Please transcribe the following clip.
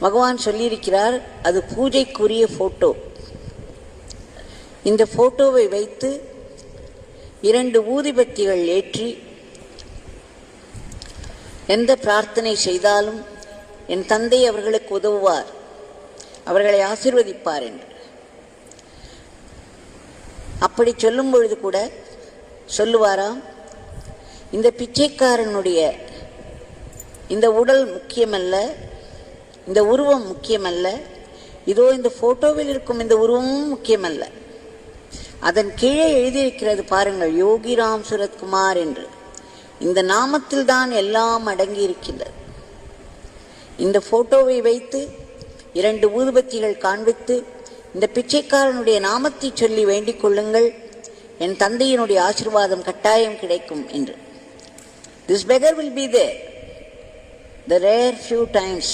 பகவான் சொல்லியிருக்கிறார் அது பூஜைக்குரிய ஃபோட்டோ இந்த ஃபோட்டோவை வைத்து இரண்டு ஊதிபத்திகள் ஏற்றி எந்த பிரார்த்தனை செய்தாலும் என் தந்தை அவர்களுக்கு உதவுவார் அவர்களை ஆசிர்வதிப்பார் என்று. அப்படி சொல்லும் பொழுது கூட சொல்லுவாராம் இந்த பிச்சைக்காரனுடைய இந்த உடல் முக்கியமல்ல இந்த உருவம் முக்கியமல்ல. இதோ இந்த போட்டோவில் இருக்கும் இந்த உருவமும் முக்கியமல்ல. அதன் கீழே எழுதியிருக்கிறது பாருங்கள் யோகிராம் சுரத்குமார் என்று. இந்த நாமத்தில் தான் எல்லாம் அடங்கி இருக்கின்றது இந்த போட்டோவை வைத்து இரண்டு ஊதுபத்திகள் காண்பித்து இந்த பிச்சைக்காரனுடைய நாமத்தை சொல்லி வேண்டிக் கொள்ளுங்கள். என் தந்தையினுடைய ஆசீர்வாதம் கட்டாயம் கிடைக்கும் என்று. This beggar will be there the rare few times